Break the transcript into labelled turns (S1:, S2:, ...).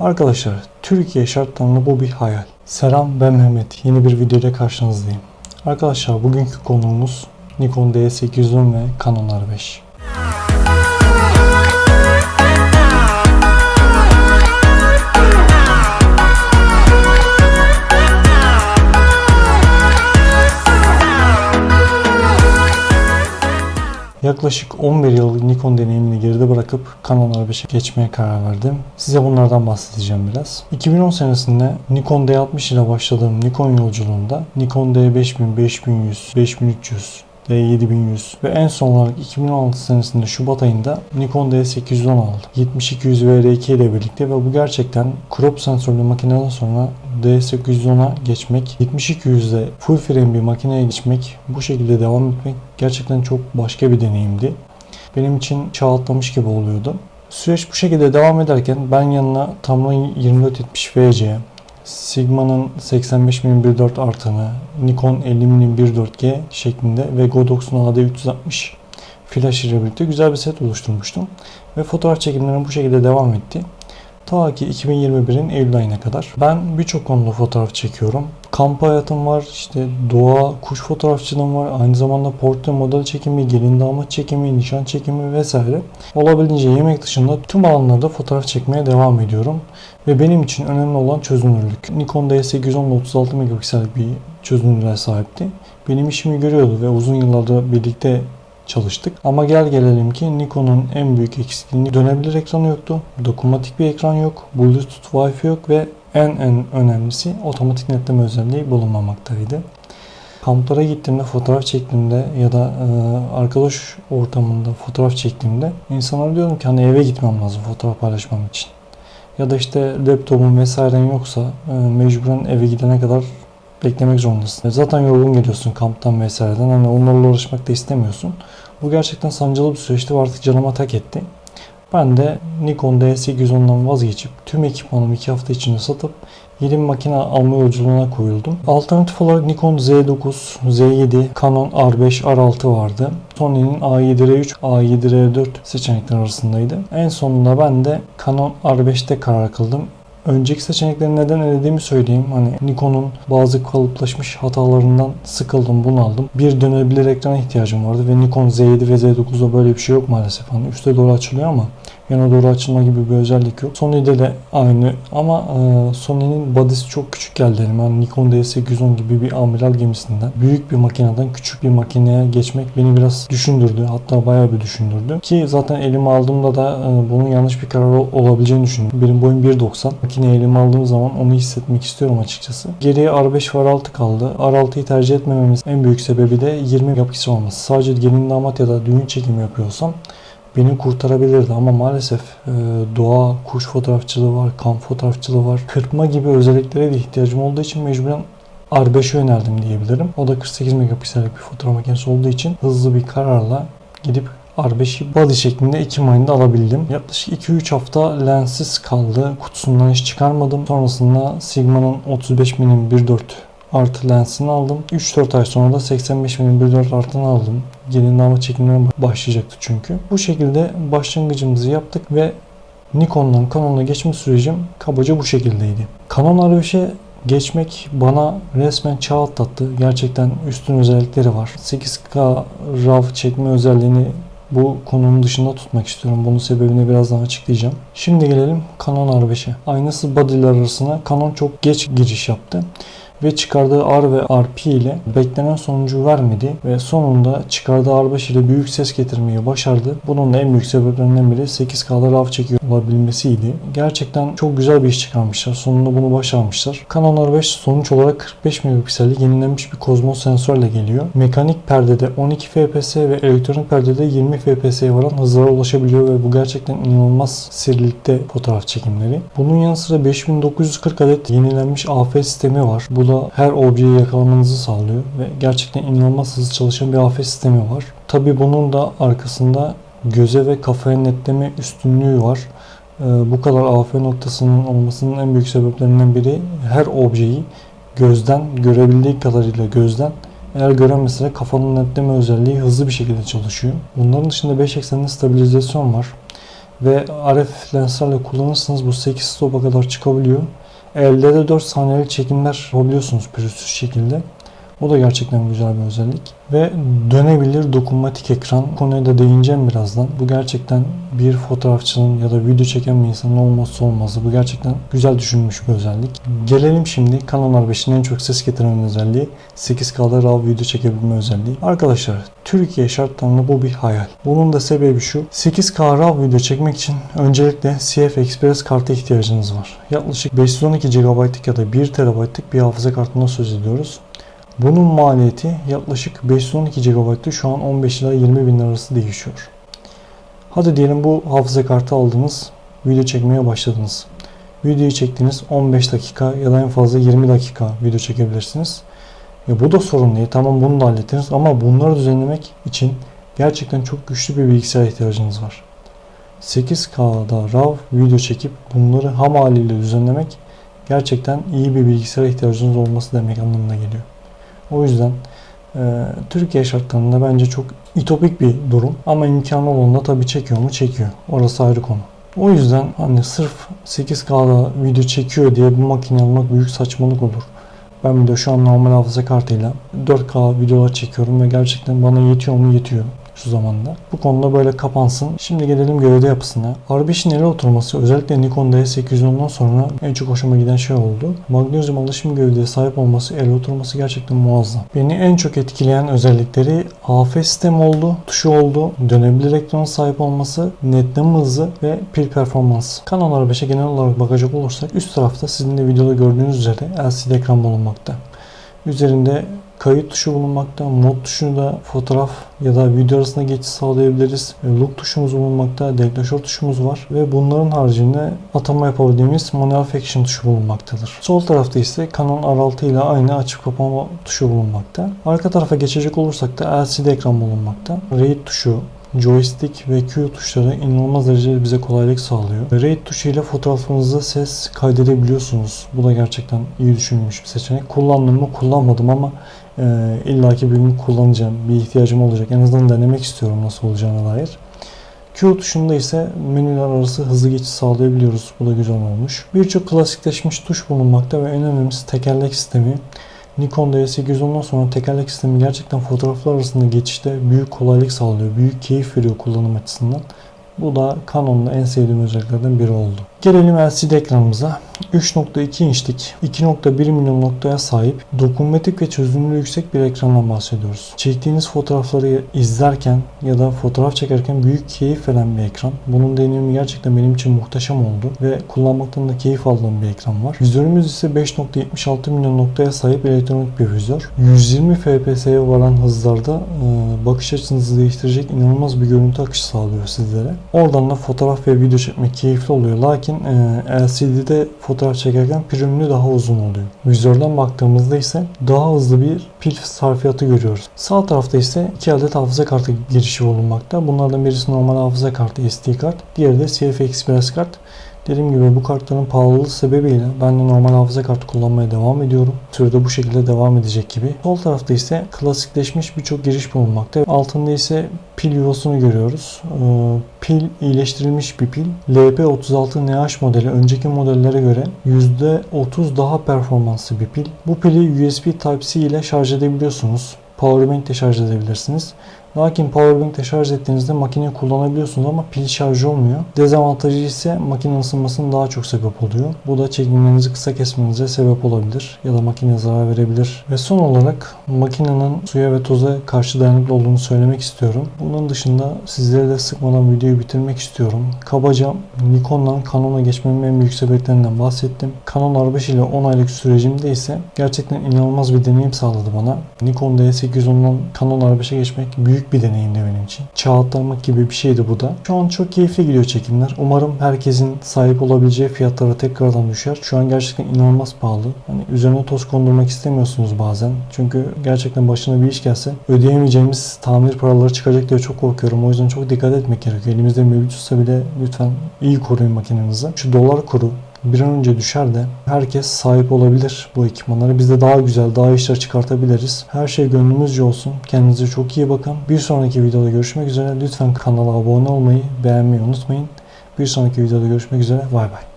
S1: Arkadaşlar Türkiye şartlarında bu bir hayal. Selam ben Mehmet. Yeni bir videoda karşınızdayım. Arkadaşlar bugünkü konuğumuz Nikon D810 ve Canon R5. Yaklaşık 11 yıllık Nikon deneyimini geride bırakıp Canon R5'e geçmeye karar verdim. Size bunlardan bahsedeceğim biraz. 2010 senesinde Nikon D60 ile başladığım Nikon yolculuğunda Nikon D5000, 5100, 5300, D7100 ve en son olarak 2016 senesinde Şubat ayında Nikon D810 aldım. 7200 VR2 ile birlikte ve bu gerçekten crop sensörlü makineden sonra D810'a geçmek, 7200'de full frame bir makineye geçmek, bu şekilde devam etmek gerçekten çok başka bir deneyimdi. Benim için çağ atlamış gibi oluyordu. Süreç bu şekilde devam ederken ben yanına Tamron 2470 VC, Sigma'nın 85014 artanı, Nikon 50014G şeklinde ve Godox'un AD360 flash ile birlikte güzel bir set oluşturmuştum. Ve fotoğraf çekimlerine bu şekilde devam etti. Ta ki 2021'in Eylül ayına kadar. Ben birçok konuda fotoğraf çekiyorum. Kamp hayatım var, işte doğa, kuş fotoğrafçılığım var. Aynı zamanda portre model çekimi, gelin damat çekimi, nişan çekimi vesaire. Olabildiğince yemek dışında tüm alanlarda fotoğraf çekmeye devam ediyorum. Ve benim için önemli olan çözünürlük. Nikon D810 36 megapiksellik bir çözünürlüğe sahipti. Benim işimi görüyordu ve uzun yıllardır birlikte çalıştık. Ama gel gelelim ki Nikon'un en büyük eksikliği dönebilir ekranı yoktu. Dokunmatik bir ekran yok. Bluetooth Wi-Fi yok ve en en önemlisi otomatik netleme özelliği bulunmamaktaydı. Kamplara gittiğimde fotoğraf çektiğimde ya da e, arkadaş ortamında fotoğraf çektiğimde insanlara diyorum ki hani eve gitmem lazım fotoğraf paylaşmam için. Ya da işte laptopun vesairen yoksa e, mecburen eve gidene kadar beklemek zorundasın. Zaten yorgun geliyorsun kamptan vesaireden. Hani onlarla uğraşmak da istemiyorsun. Bu gerçekten sancılı bir süreçti ve artık canıma tak etti. Ben de Nikon D810'dan vazgeçip tüm ekipmanımı 2 hafta içinde satıp yeni bir makine alma yolculuğuna koyuldum. Alternatif olarak Nikon Z9, Z7, Canon R5, R6 vardı. Sony'nin A7R3, A7R4 seçenekler arasındaydı. En sonunda ben de Canon R5'te karar kıldım. Önceki seçenekleri neden elediğimi söyleyeyim. Hani Nikon'un bazı kalıplaşmış hatalarından sıkıldım, bunaldım. Bir dönebilir ekrana ihtiyacım vardı ve Nikon Z7 ve Z9'da böyle bir şey yok maalesef. Hani üste doğru açılıyor ama yana doğru açılma gibi bir özellik yok. Sony'de de aynı ama e, Sony'nin body'si çok küçük geldi. Yani Nikon D810 gibi bir amiral gemisinden büyük bir makineden küçük bir makineye geçmek beni biraz düşündürdü. Hatta bayağı bir düşündürdü. Ki zaten elime aldığımda da e, bunun yanlış bir karar ol- olabileceğini düşündüm. Benim boyum 1.90. Makineyi elime aldığım zaman onu hissetmek istiyorum açıkçası. Geriye R5 ve R6 kaldı. R6'yı tercih etmememiz en büyük sebebi de 20 megapiksel olması. Sadece gelin damat ya da düğün çekimi yapıyorsam beni kurtarabilirdi ama maalesef e, doğa, kuş fotoğrafçılığı var, kamp fotoğrafçılığı var. Kırpma gibi özelliklere de ihtiyacım olduğu için mecburen R5'e önerdim diyebilirim. O da 48 megapiksellik bir fotoğraf makinesi olduğu için hızlı bir kararla gidip R5'i body şeklinde Ekim ayında alabildim. Yaklaşık 2-3 hafta lenssiz kaldı. Kutusundan hiç çıkarmadım. Sonrasında Sigma'nın 35 mm 1.4 artı lensini aldım. 3-4 ay sonra da 85 mm 1.4 artını aldım. Damat çekimlerine başlayacaktı çünkü. Bu şekilde başlangıcımızı yaptık ve Nikon'dan Canon'a geçme sürecim kabaca bu şekildeydi. Canon R5'e geçmek bana resmen çağ atlattı. Gerçekten üstün özellikleri var. 8K RAW çekme özelliğini bu konunun dışında tutmak istiyorum. Bunun sebebini birazdan açıklayacağım. Şimdi gelelim Canon R5'e. Aynasız body'ler arasına Canon çok geç giriş yaptı ve çıkardığı R ve RP ile beklenen sonucu vermedi ve sonunda çıkardığı R5 ile büyük ses getirmeyi başardı. Bunun da en büyük sebeplerinden biri 8K'da RAW çekiyor olabilmesiydi. Gerçekten çok güzel bir iş çıkarmışlar. Sonunda bunu başarmışlar. Canon R5 sonuç olarak 45 megapiksellik yenilenmiş bir Cosmos sensörle geliyor. Mekanik perdede 12 fps ve elektronik perdede 20 fps'ye varan hızlara ulaşabiliyor ve bu gerçekten inanılmaz serilikte fotoğraf çekimleri. Bunun yanı sıra 5940 adet yenilenmiş AF sistemi var. Bu da her objeyi yakalamanızı sağlıyor ve gerçekten inanılmaz hızlı çalışan bir AF sistemi var. Tabi bunun da arkasında göze ve kafaya netleme üstünlüğü var. Ee, bu kadar AF noktasının olmasının en büyük sebeplerinden biri her objeyi gözden görebildiği kadarıyla gözden eğer göremese de kafanın netleme özelliği hızlı bir şekilde çalışıyor. Bunların dışında 5 eksenli stabilizasyon var. Ve RF lenslerle kullanırsanız bu 8 stop'a kadar çıkabiliyor. Elde de 4 saniyelik çekimler yapabiliyorsunuz pürüzsüz şekilde. O da gerçekten güzel bir özellik. Ve dönebilir dokunmatik ekran. Bu Konuya da değineceğim birazdan. Bu gerçekten bir fotoğrafçının ya da video çeken bir insanın olmazsa olmazı. Bu gerçekten güzel düşünülmüş bir özellik. Gelelim şimdi Canon R5'in en çok ses getiren özelliği 8K'da RAW video çekebilme özelliği. Arkadaşlar Türkiye şartlarında bu bir hayal. Bunun da sebebi şu. 8K RAW video çekmek için öncelikle CF Express kartı ihtiyacınız var. Yaklaşık 512 GB'lık ya da 1 TB'lık bir hafıza kartından söz ediyoruz. Bunun maliyeti yaklaşık 512 GB'tı şu an 15 ila 20 bin arası değişiyor. Hadi diyelim bu hafıza kartı aldınız, video çekmeye başladınız. Videoyu çektiğiniz 15 dakika ya da en fazla 20 dakika video çekebilirsiniz. Ya bu da sorun değil. Tamam bunu da hallettiniz ama bunları düzenlemek için gerçekten çok güçlü bir bilgisayar ihtiyacınız var. 8K'da RAW video çekip bunları ham haliyle düzenlemek gerçekten iyi bir bilgisayara ihtiyacınız olması demek anlamına geliyor. O yüzden e, Türkiye şartlarında bence çok itopik bir durum ama imkanı olduğunda tabii çekiyor mu çekiyor. Orası ayrı konu. O yüzden hani sırf 8K'da video çekiyor diye bu makine almak büyük saçmalık olur. Ben de şu an normal hafıza kartıyla 4K videolar çekiyorum ve gerçekten bana yetiyor mu yetiyor şu zamanda. Bu konuda böyle kapansın. Şimdi gelelim gövde yapısına. R5'in ele oturması özellikle Nikon D810'dan sonra en çok hoşuma giden şey oldu. Magnezyum alışım gövdeye sahip olması, ele oturması gerçekten muazzam. Beni en çok etkileyen özellikleri AF sistemi oldu, tuşu oldu, dönebilir ekrana sahip olması, netleme hızı ve pil performansı. Canon R5'e genel olarak bakacak olursak üst tarafta sizin de videoda gördüğünüz üzere LCD ekran bulunmakta. Üzerinde kayıt tuşu bulunmakta. Mod tuşunu da fotoğraf ya da video arasında geçiş sağlayabiliriz. E, Look tuşumuz bulunmakta. Deklanşör tuşumuz var. Ve bunların haricinde atama yapabildiğimiz manual faction tuşu bulunmaktadır. Sol tarafta ise Canon R6 ile aynı açıp kapama tuşu bulunmakta. Arka tarafa geçecek olursak da LCD ekran bulunmakta. RAID tuşu, joystick ve Q tuşları inanılmaz derecede bize kolaylık sağlıyor. RAID tuşuyla fotoğraflarınızda ses kaydedebiliyorsunuz. Bu da gerçekten iyi düşünülmüş bir seçenek. Kullandım mı kullanmadım ama e, illaki bir gün kullanacağım. Bir ihtiyacım olacak. En azından denemek istiyorum nasıl olacağına dair. Q tuşunda ise menüler arası hızlı geçiş sağlayabiliyoruz. Bu da güzel olmuş. Birçok klasikleşmiş tuş bulunmakta ve en önemlisi tekerlek sistemi. Nikon D810'dan sonra tekerlek sistemi gerçekten fotoğraflar arasında geçişte büyük kolaylık sağlıyor. Büyük keyif veriyor kullanım açısından. Bu da Canon'da en sevdiğim özelliklerden biri oldu. Gelelim LCD ekranımıza. 3.2 inçlik 2.1 milyon noktaya sahip dokunmatik ve çözünürlüğü yüksek bir ekrandan bahsediyoruz. Çektiğiniz fotoğrafları izlerken ya da fotoğraf çekerken büyük keyif veren bir ekran. Bunun deneyimi gerçekten benim için muhteşem oldu ve kullanmaktan da keyif aldığım bir ekran var. Vizörümüz ise 5.76 milyon noktaya sahip elektronik bir vizör. 120 FPS'ye varan hızlarda e, bakış açınızı değiştirecek inanılmaz bir görüntü akışı sağlıyor sizlere. Oradan da fotoğraf ve video çekmek keyifli oluyor. Lakin e, LCD'de fotoğraf çekerken pil daha uzun oluyor. Vizörden baktığımızda ise daha hızlı bir pil sarfiyatı görüyoruz. Sağ tarafta ise iki adet hafıza kartı girişi bulunmakta. Bunlardan birisi normal hafıza kartı SD kart, diğeri de CF Express kart. Dediğim gibi bu kartların pahalılığı sebebiyle ben de normal hafıza kartı kullanmaya devam ediyorum. Sürede bu şekilde devam edecek gibi. Sol tarafta ise klasikleşmiş birçok giriş bulunmakta. Altında ise pil yuvasını görüyoruz. Ee, pil iyileştirilmiş bir pil. LP36NH modeli önceki modellere göre %30 daha performanslı bir pil. Bu pili USB Type-C ile şarj edebiliyorsunuz. Powerbank ile şarj edebilirsiniz. Lakin powerbank ile şarj ettiğinizde makineyi kullanabiliyorsunuz ama pil şarj olmuyor. Dezavantajı ise makinenin ısınmasına daha çok sebep oluyor. Bu da çekimlerinizi kısa kesmenize sebep olabilir ya da makineye zarar verebilir. Ve son olarak makinenin suya ve toza karşı dayanıklı olduğunu söylemek istiyorum. Bunun dışında sizlere de sıkmadan videoyu bitirmek istiyorum. Kabaca Nikon'dan Canon'a geçmemin en büyük sebeplerinden bahsettim. Canon R5 ile 10 aylık sürecimde ise gerçekten inanılmaz bir deneyim sağladı bana. Nikon D810'dan Canon R5'e geçmek büyük büyük bir deneyimdi benim için. Çağ atlamak gibi bir şeydi bu da. Şu an çok keyifli gidiyor çekimler. Umarım herkesin sahip olabileceği fiyatlara tekrardan düşer. Şu an gerçekten inanılmaz pahalı. Hani üzerine toz kondurmak istemiyorsunuz bazen. Çünkü gerçekten başına bir iş gelse ödeyemeyeceğimiz tamir paraları çıkacak diye çok korkuyorum. O yüzden çok dikkat etmek gerekiyor. Elimizde mevcutsa bile lütfen iyi koruyun makinenizi. Şu dolar kuru bir an önce düşer de herkes sahip olabilir bu ekipmanlara. Biz de daha güzel, daha işler çıkartabiliriz. Her şey gönlümüzce olsun. Kendinize çok iyi bakın. Bir sonraki videoda görüşmek üzere. Lütfen kanala abone olmayı, beğenmeyi unutmayın. Bir sonraki videoda görüşmek üzere. Bay bay.